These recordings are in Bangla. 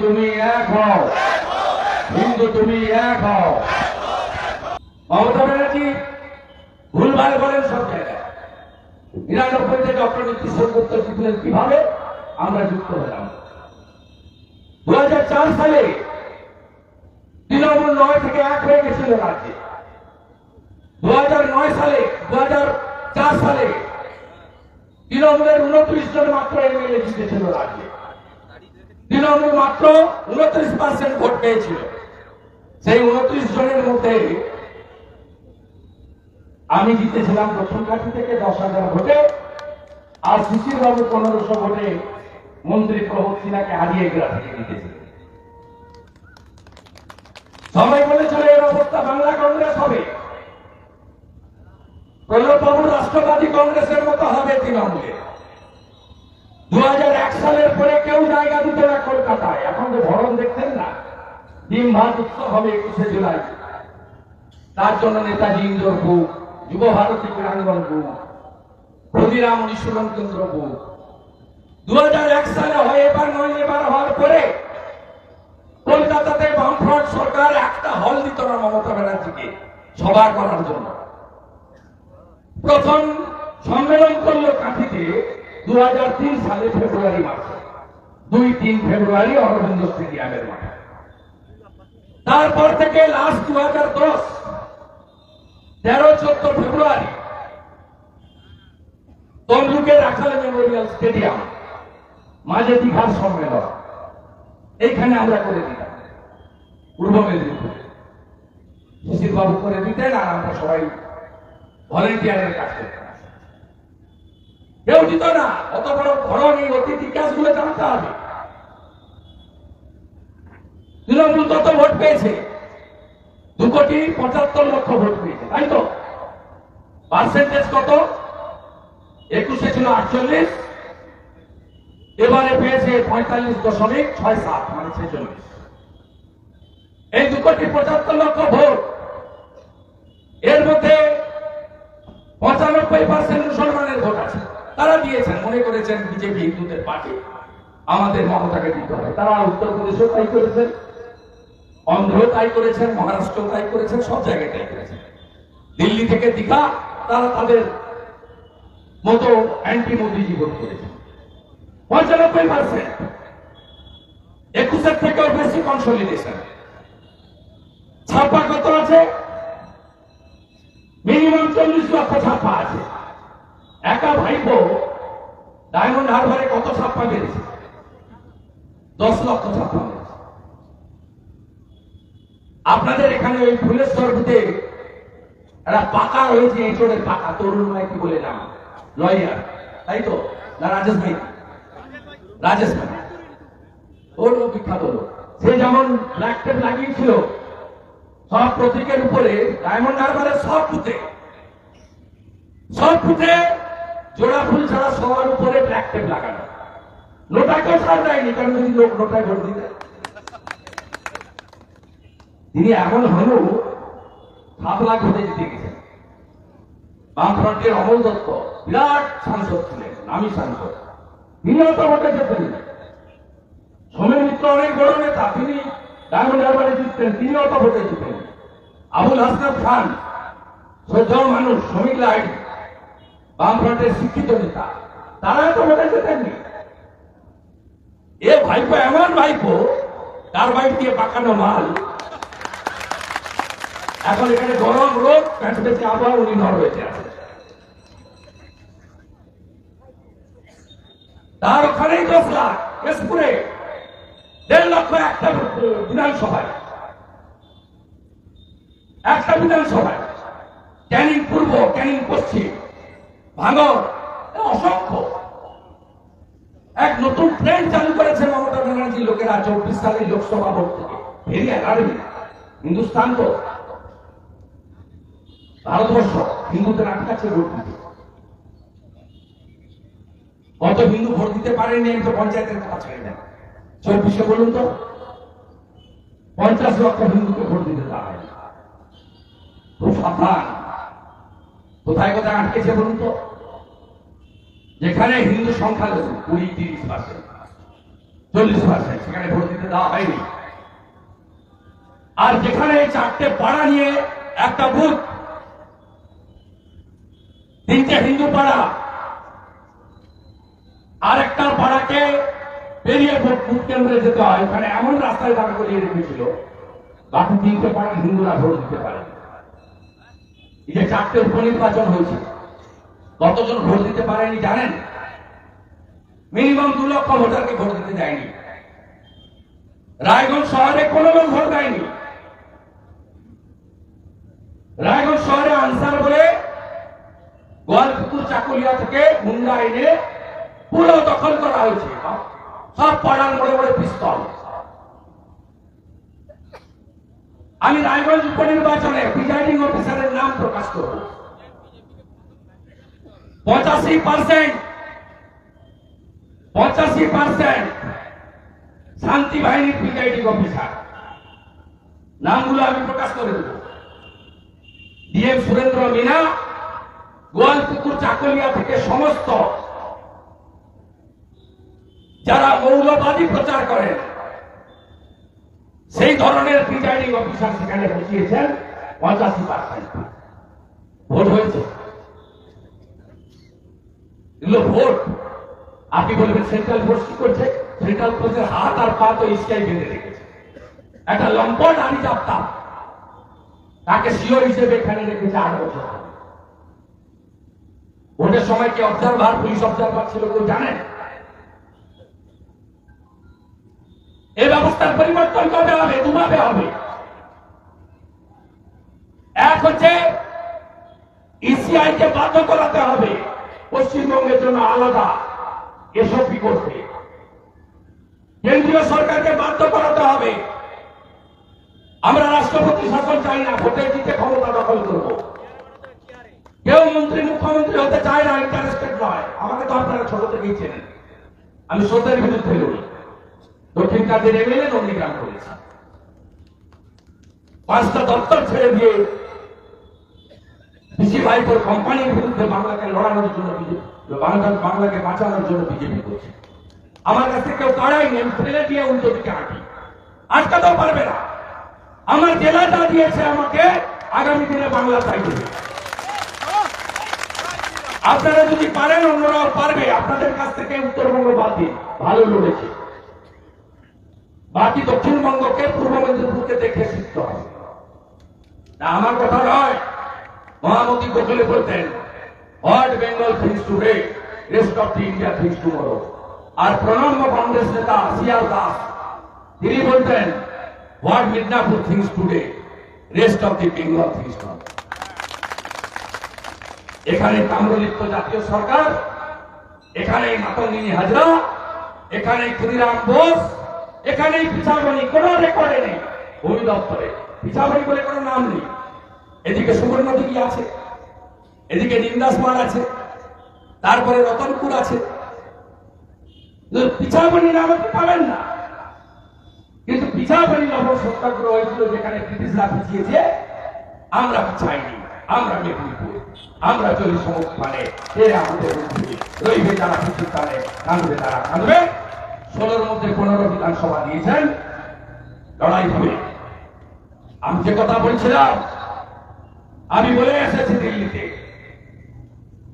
তুমি এক হও। হিন্দু তুমি এক হও। মমতা ব্যানার্জি ভুলভাল করেন সব জায়গায়। নিরানব্বই থেকে ডক্টর সেনগুপ্ত শিখলেন কীভাবে? আমরা যুক্ত হলাম। দু সালে তৃণমূল নয় থেকে এক হয়ে গেছিল রাজ্যে। দু হাজার নয় সালে দু হাজার চার সালে তৃণমূলের উনত্রিশ জন মাত্র এমএলএ জিতেছিল রাজ্যে। তৃণমূল মাত্র উনত্রিশ পার্সেন্ট ভোট পেয়েছিল। সেই উনত্রিশ জনের মধ্যে আমি জিতেছিলাম প্রথম কাঠি থেকে দশ হাজার ভোটে, আর শিশির বাবু পনেরোশো ভোটে মন্ত্রী প্রবোধ সিনহাকে হারিয়ে গ্রাম থেকে জিতেছিলেন সবাই বলেছিল এর অবস্থা বাংলা কংগ্রেস হবে। প্রণববাবু রাষ্ট্রবাদী কংগ্রেসের মতো হবে তৃণমূলে দু সালের পরে কেউ জায়গা দিত না কলকাতায় এখন যে ভরণ দেখছেন না ডিম ভাত উৎসব হবে একুশে জুলাই। তার জন্য নেতাজি ইন্দোর বুক যুব ভারতী ক্রীড়াঙ্গন বুক ক্ষুদিরাম অনুশীলন কেন্দ্র বুক দু সালে হয়, এবার নয়, এবার হওয়ার পরে কলকাতাতে বামফ্রন্ট সরকার একটা হল দিত না মমতা ব্যানার্জিকে সভা করার জন্য। প্রথম সম্মেলন করল কাঁথিতে দু সালে ফেব্রুয়ারি মাসে। দুই, তিন ফেব্রুয়ারি অরবিন্দ স্টেডিয়ামের মাঠে। তারপর থেকে লাস্ট দু হাজার দশ, তেরো, চোদ্দ ফেব্রুয়ারি তমলুকের রাখালে মেমোরিয়াল স্টেডিয়াম, মাঝে দীঘার সম্মেলন, এইখানে আমরা করে দিতাম পূর্ব মেদিনীপুরে। শিশির বাবু করে দিতেন আর আমরা সবাই ভলেন্টিয়ারের কাজ করতাম কেউ দিত না, অত বড় ধরন এই অতীত ইতিহাসগুলো জানতে হবে। তৃণমূল কত ভোট পেয়েছে। দু কোটি পঁচাত্তর লক্ষ ভোট পেয়েছে, তাই তো? পার্সেন্টেজ কত? একুশে ছিল আটচল্লিশ, এবারে পেয়েছে পঁয়তাল্লিশ দশমিক ছয় সাত মানে ছেচল্লিশ। এই দু কোটি পঁচাত্তর লক্ষ ভোট, এর মধ্যে পঁচানব্বই পার্সেন্ট মুসলমানের ভোট আছে। তারা দিয়েছেন, মনে করেছেন বিজেপি হিন্দুদের পার্টি, আমাদের মমতাকে দিতে হবে। তারা উত্তরপ্রদেশেও তাই করেছেন। অন্ধ্র তাই করেছেন, মহারাষ্ট্র তাই করেছেন, সব জায়গায় তাই করেছেন। দিল্লি থেকে দীঘা, তারা তাদের মতো অ্যান্টি মোদিজি ভোট করেছেন। পঁচানব্বই পার্সেন্ট একুশের থেকেও বেশি কনসলিডেশন ছাপা কত আছে? মিনিমাম চল্লিশ লক্ষ ছাপা আছে। একা ভাইপো ডায়মন্ড হারবারে কত ছাপ্পা মেরেছে দশ লক্ষ মেরেছে আপনাদের এখানে ওই ফুলেশ্বর বুথে একটা পাকা রয়েছে এঁচড়ের পাকা। তরুণ মাইতি বলে নাম লয়ার। তাই তো? না, রাজেশ ভাই? রাজেশ ভাই। ওর বিখ্যাত সে যেমন ব্ল্যাক টেপ লাগিয়েছিল, সব প্রতীকের উপরে ডায়মন্ড হারবারের সব ফুটে সব ফুটে জোড়া ফুল ছাড়া সবার উপরে ব্ল্যাক টেপ লাগানো। নোটাকেও ছাড় দেয়নি, কারণ যদি লোক নোটায় ভোট দিতে তিনি এমন হলেও সাত লাখ ভোটে জিতে গেছেন। বামফ্রন্টের অমল দত্ত বিরাট সাংসদ ছিলেন, নামী সাংসদ। তিনি অত ভোটে যেতেন সমীর মিত্র অনেক বড় নেতা, তিনি ডায়মন্ড জিততেন তিনি অত ভোটে জিতেন আবুল হাসনাত খান, সজ্জন মানুষ, শ্রমিক লাইট বামফ্রন্টের শিক্ষিত নেতা, তারা তো ভোটে যেতেননি এ ভাইপো, এমন ভাইপো তার বাইক দিয়ে পাকানো মাল এখন এখানে গরম রোদ, প্যান্ট আবহাওয়া উনি নরওয়েতে আছে। তার ওখানেই দশ লাখ কেশপুরে দেড় লক্ষ একটা বিধানসভায়। একটা বিধানসভায়। ক্যানিং পূর্ব, ক্যানিং পশ্চিম। ভাঙর অসংখ্য। এক নতুন ট্রেন্ড চালু করেছে মমতা ব্যানার্জি লোকেরা চব্বিশ সালের লোকসভা ভোট থেকে। ভেরি অ্যালার্মিং হিন্দুস্তান তো। ভারতবর্ষ হিন্দুদের আটকাচ্ছে ভোট দিতে কত হিন্দু ভোট দিতে পারেনি তো পঞ্চায়েতের কথা ছেড়ে দেন। চব্বিশে বলুন তো, পঞ্চাশ লক্ষ হিন্দুকে ভোট দিতে হয়। খুব সাবধান। কোথায় কোথায় আটকেছে বলুন তো? যেখানে হিন্দু সংখ্যালঘু কুড়ি, তিরিশ পার্সেন্ট চল্লিশ পার্সেন্ট সেখানে ভোট দিতে দেওয়া হয়নি। আর যেখানে চারটে পাড়া নিয়ে একটা বুথ তিনটে হিন্দু পাড়া। আর একটা পাড়াকে পেরিয়ে ভোট কেন্দ্রে যেতে হয়। ওখানে এমন রাস্তায় করিয়ে রেখেছিল। বাকি তিনটে হিন্দুরা ভোট দিতে পারে। এই যে চারটে উপনির্বাচন হয়েছে, কতজন ভোট দিতে পারেনি জানেন? মিনিমাম দু লক্ষ ভোটারকে ভোট দিতে দেয়নি। রায়গঞ্জ শহরে কোনো ভোট দেয়নি? রায়গঞ্জ শহরে আনসার বলে গোয়ালপুকুর চাকুলিয়া থেকে গুন্ডা এনে পুরো দখল করা হয়েছে। সব পাড়ার বড় বড় পিস্তল। আমি রায়গঞ্জ উপনির্বাচনে প্রিজাইডিং অফিসারের নাম প্রকাশ করব। পঁচাশি পার্সেন্ট পঁচাশি পার্সেন্ট শান্তি বাহিনীর প্রিজাইডিং অফিসার নামগুলো আমি প্রকাশ করে দেব। ডিএম সুরেন্দ্র মিনা গোয়ালপুকুর চাকলিয়া থেকে সমস্ত যারা মৌলবাদী প্রচার করেন, সেই ধরনের প্রিজাইডিং অফিসার সেখানে বসিয়েছেন পঁচাশি পার্সেন্ট। ভোট হয়েছে। এগুলো ভোট। আপনি বলবেন, সেন্ট্রাল ফোর্স কি করছে? সেন্ট্রাল ফোর্সের হাত আর পা তো ইসকাই বেঁধে রেখেছে। একটা লম্পট আনি জাপ্তা তাকে সিও হিসেবে এখানে রেখেছে আট বছর। ধরে। ভোটের সময় কি অবজারভার পুলিশ অবজারভার ছিল কেউ জানেন এই ব্যবস্থার পরিবর্তন কবে হবে দুভাবে হবে। এক হচ্ছে ইসিআই কে বাধ্য করাতে হবে। পশ্চিমবঙ্গের জন্য আলাদা এসপি করতে। কেন্দ্রীয় সরকারকে বাধ্য করাতে হবে। আমরা রাষ্ট্রপতি শাসন চাই না ভোটে দিতে ক্ষমতা দখল করব। কেউ মন্ত্রী, মুখ্যমন্ত্রী হতে চায় না নয়। আমাকে তো আপনারা ছোট থেকেই চেনেন। আমি বিরুদ্ধে লড়ি। দক্ষিণ কাজের এমএলএ নন্দীগ্রাম পাঁচটা দপ্তর ছেড়ে দিয়ে পিসি ভাইপোর কোম্পানির বিরুদ্ধে বাংলাকে লড়ানোর জন্য বাংলা বাংলাকে বাঁচানোর জন্য বিজেপি করছে। আমার কাছে কেউ কাড়াইনি আমি ফেলে দিয়ে উল্টো দিকে আটকাতেও পারবে না। আমার জেলাটা দিয়েছে আমাকে, আগামী দিনে বাংলা চাই দেবে আপনারা যদি পারেন অন্যরাও পারবে। আপনাদের কাছ থেকে উত্তরবঙ্গ বাদ দিন। ভালো লড়েছে। বাকি দক্ষিণবঙ্গকে পূর্ব মেদিনীপুরকে দেখে শিখতে হবে। না আমার কথা নয়। মহামতি গোখলে বলতেন what Bengal thinks today rest of the India thinks tomorrow আর প্রণম্য কংগ্রেস নেতা সিয়াল দাস, তিনি বলতেন what Midnapore thinks today rest of the Bengal thinks tomorrow এখানে তাম্রলিপ্ত জাতীয় সরকার, এখানে মাতঙ্গিনী হাজরা, এখানে ক্ষুদিরাম বোস, এখানে পিছাবনি, কোন রেকর্ডে নেই, ভূমি দপ্তরে। পিছাবনি বলে কোনো নাম নেই। এদিকে সুবর্ণ দিঘি আছে, এদিকে নিন্দাস মাঠ আছে, তারপরে রতনপুর আছে। পিছাবনি নাম আপনি পাবেন না। কিন্তু পিছাবনি নগর সত্যাগ্রহ হয়েছিল যেখানে ব্রিটিশরা পিছিয়েছে, আমরা পিছাইনি। আমরা মেদিনীপুর, আমরা চলি সমস্থানে সে আমাদের উঠবে রইবে যারা পিছুস্থানে কাঁদবে, তারা কাঁদবে। ষোলোর মধ্যে পনেরো বিধানসভা দিয়েছেন, লড়াই হবে। আমি যে কথা বলছিলাম, আমি বলে এসেছি দিল্লিতে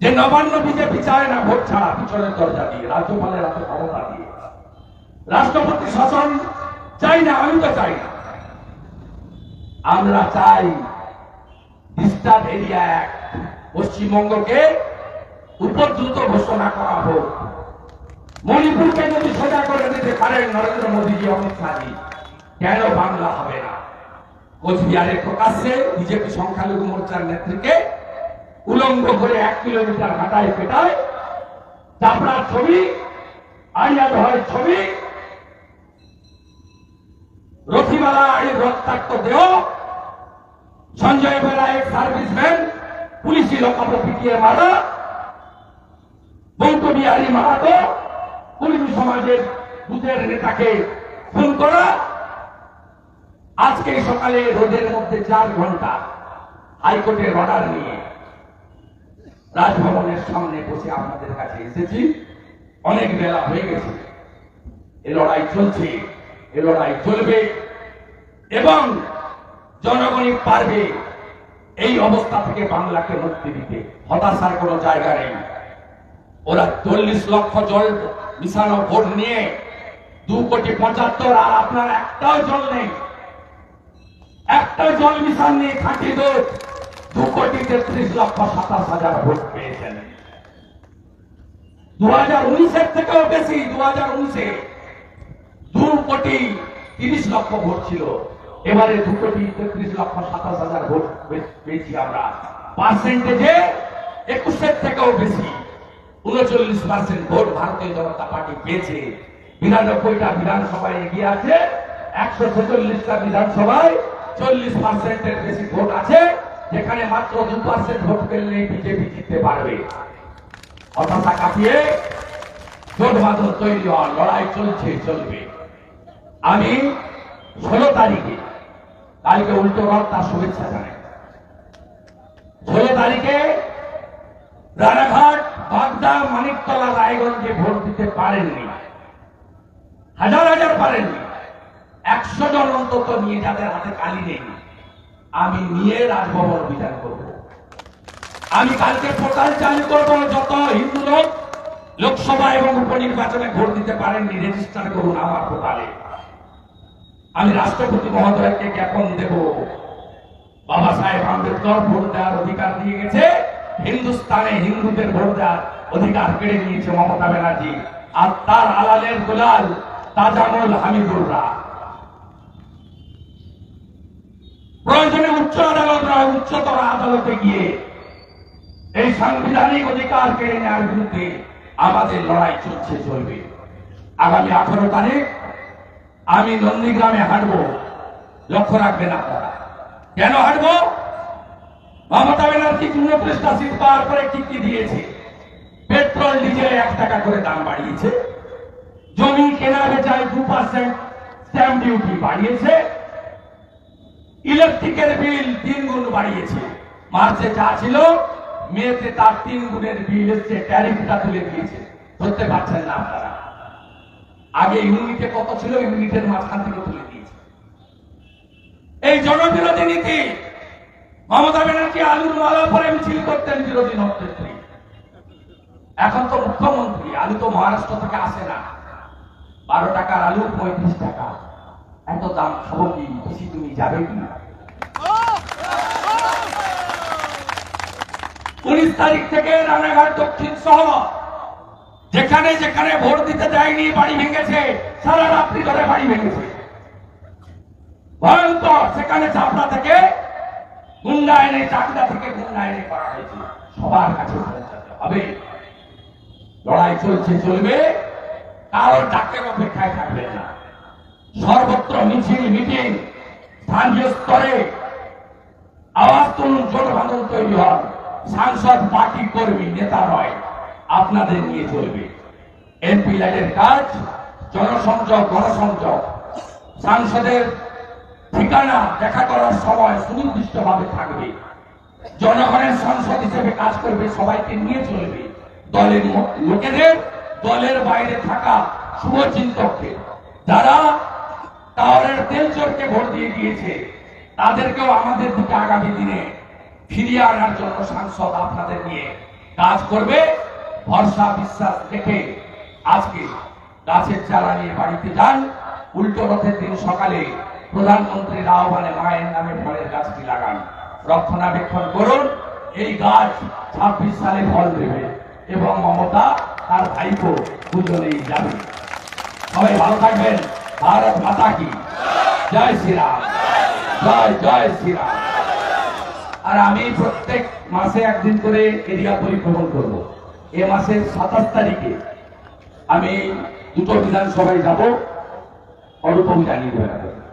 যে নবান্ন বিজেপি চায় না ভোট ছাড়া পিছনের দরজা দিয়ে, রাজ্যপালের হাতে ক্ষমতা দিয়ে। রাষ্ট্রপতি শাসন চাই না, আমি তো চাই না। আমরা চাই ডিস্টার্ব এরিয়া অ্যাক্ট পশ্চিমবঙ্গকে উপদ্রুত ঘোষণা করা হোক। মণিপুরকে যদি সোজা করে দিতে পারেন নরেন্দ্র মোদীজি, অমিত শাহজি, কেন বাংলা হবে না? কোচবিহারে প্রকাশ্যে বিজেপি সংখ্যালঘু মোর্চার নেত্রীকে উলঙ্গ করে এক কিলোমিটার হাঁটায় পেটায় চাপড়ার ছবি আইয়াদ হয় ছবি রথিমালা আড়ির রক্তাক্ত দেহ সঞ্জয় বেলা এক সার্ভিসম্যান পুলিশি লকাপ পিটিয়ে মারা। বৌদ্ধ বিহারী মাহাতো কুর্মী সমাজের বুথের নেতাকে খুন করা। আজকে সকালে রোদের মধ্যে চার ঘণ্টা হাইকোর্টের অর্ডার নিয়ে রাজভবনের সামনে বসে আপনাদের কাছে এসেছি। অনেক বেলা হয়ে গেছে। এ লড়াই চলছে, এ লড়াই চলবে। এবং জনগণই পারবে এই অবস্থা থেকে বাংলাকে মুক্তি দিতে। হতাশার কোনো জায়গা নেই। ওরা চল্লিশ লক্ষ জল মিশানো ভোট নিয়ে দু কোটি পঁচাত্তর, আর আপনার একটাও জল নেই। একটা জল মিশন নিয়ে খাঁটি দোষ। দু কোটি তেত্রিশ লক্ষ সাতাশ হাজার ভোট পেয়েছেন। দু হাজার উনিশের থেকেও বেশি দু হাজার উনিশে দু কোটি তিরিশ লক্ষ ভোট ছিল। এবারে দু কোটি তেত্রিশ লক্ষ সাতাশ হাজার ভোট পেয়েছি আমরা। পার্সেন্টেজে একুশের থেকেও বেশি। উনচল্লিশ পার্সেন্ট ভোট ভারতীয় জনতা পার্টি পেয়েছে। বিরানব্বইটা বিধানসভায় এগিয়ে আছে। একশো ছেচল্লিশটা বিধানসভায় চল্লিশ পার্সেন্টের বেশি ভোট আছে, যেখানে মাত্র দু পার্সেন্ট ভোট পেলে বিজেপি জিততে পারবে। হতাশা কাটিয়ে জোট বাঁধন তৈরি হওয়ার লড়াই চলছে, চলবে। আমি ষোলো তারিখে কালকে উল্টো রথ, তার শুভেচ্ছা জানাই। ষোলো তারিখে রানাঘাট, বাগদা, মানিকতলা, রায়গঞ্জে ভোট দিতে পারেননি। হাজার হাজার পারেননি। একশো জন অন্তত নিয়ে যাদের হাতে কালি নেই। আমি নিয়ে রাজভবন অভিযান করব। আমি কালকে পোর্টাল চালু করব, যত হিন্দু লোক লোকসভা এবং উপনির্বাচনে ভোট দিতে পারেননি, রেজিস্টার করুন আমার পোর্টালে। আমি রাষ্ট্রপতি মহোদয়কে জ্ঞাপন দেব। বাবা সাহেব আম্বেদকর ভোট দেওয়ার অধিকার দিয়ে গেছে। হিন্দুস্তানে হিন্দুদের ভোট দেওয়ার অধিকার কেড়ে নিয়েছে মমতা ব্যানার্জি। আর তার আলালের গোলাল তাজামুল হামিদুল্লাহ প্রয়োজনে উচ্চ আদালত নয়, উচ্চতর আদালতে গিয়ে এই সাংবিধানিক অধিকার কেড়ে নেওয়ার বিরুদ্ধে আমাদের লড়াই চলছে, চলবে। আগামী আঠারো তারিখ আমি নন্দীগ্রামে হাঁটবো। লক্ষ্য রাখবেন আপনারা। কেন হাঁটবো? মমতা ব্যানার্জি উনত্রিশটা সিট পাওয়ার পরে কি কি দিয়েছে। পেট্রোল, ডিজেল এক টাকা করে দাম বাড়িয়েছে। জমি কেনা বেচায় দু পার্সেন্ট স্ট্যাম্প ডিউটি বাড়িয়েছে। ইলেকট্রিকের বিল তিন গুণ বাড়িয়েছে। মার্চে যা ছিল মেয়েতে তার তিন গুণের বিল এসছে ট্যারিফটা তুলে দিয়েছে। ধরতে পারছেন না আপনারা। আগে ইউনিটে কত ছিল? ইউনিটের মাঝখান থেকে তুলে দিয়েছে। এই জনবিরোধী নীতি মমতা ব্যানার্জি আলুর মালা পরে মিছিল করতেন বিরোধী নেত্রী এখন তো মুখ্যমন্ত্রী, আলু তো মহারাষ্ট্র থেকে আসে না। বারো টাকার আলু, পঁয়ত্রিশ টাকা। এত দাম খাব কি বেশি তুমি যাবে কি না? উনিশ তারিখ থেকে রানাঘাট দক্ষিণ সহ যেখানে যেখানে ভোট দিতে যায়নি বাড়ি ভেঙেছে, সারা রাত্রি ধরে বাড়ি ভেঙেছে। ভয়ঙ্কর, সেখানে চাপড়া থেকে গুন্ডা এনে চাকদা থেকে গুন্ডা করা হয়েছে। সবার কাছে হবে। লড়াই চলছে, চলবে। কারোর ডাকের অপেক্ষায় থাকবেন না। সর্বত্র মিছিল, মিটিং, স্থানীয় স্তরে আওয়াজ তুলুন জোট তৈরি হন। সাংসদ পার্টি কর্মী, নেতা নয়। আপনাদের নিয়ে চলবে। এমপি লাইনের কাজ, জনসংযোগ, গণসংযোগ। সাংসদের ঠিকানা দেখা করার সময় সুনির্দিষ্টভাবে থাকবে। জনগণের সংসদ হিসেবে কাজ করবে, সবাইকে নিয়ে চলবে। দলের লোকেদের, দলের বাইরে থাকা শুভচিন্তককে। যারা টাওয়ারের তেল চোরকে ভোট দিয়ে গিয়েছে তাদেরকেও আমাদের দিকে আগামী দিনে ফিরিয়ে আনার জন্য সাংসদ আপনাদের নিয়ে কাজ করবে। ভরসা, বিশ্বাস রেখে আজকে গাছের চারা নিয়ে বাড়িতে যান। উল্টো রথের দিন সকালে প্রধানমন্ত্রীর আহ্বানে মায়ের নামে ফলের গাছটি লাগান। রক্ষণাবেক্ষণ করুন, এই গাছ ছাব্বিশ সালে ফল দেবে এবং মমতা তার ভাইপো দুজনেই যাবে। সবাই ভালো থাকবেন। ভারত মাতা কি? জয় শ্রীরাম। জয় জয় শ্রীরাম। আর আমি প্রত্যেক মাসে একদিন করে এরিয়া পরিভ্রমণ করব। এ মাসের সাতাশ তারিখে আমি দুটো বিধানসভায় যাব অনুপম জানিয়ে দেবেন।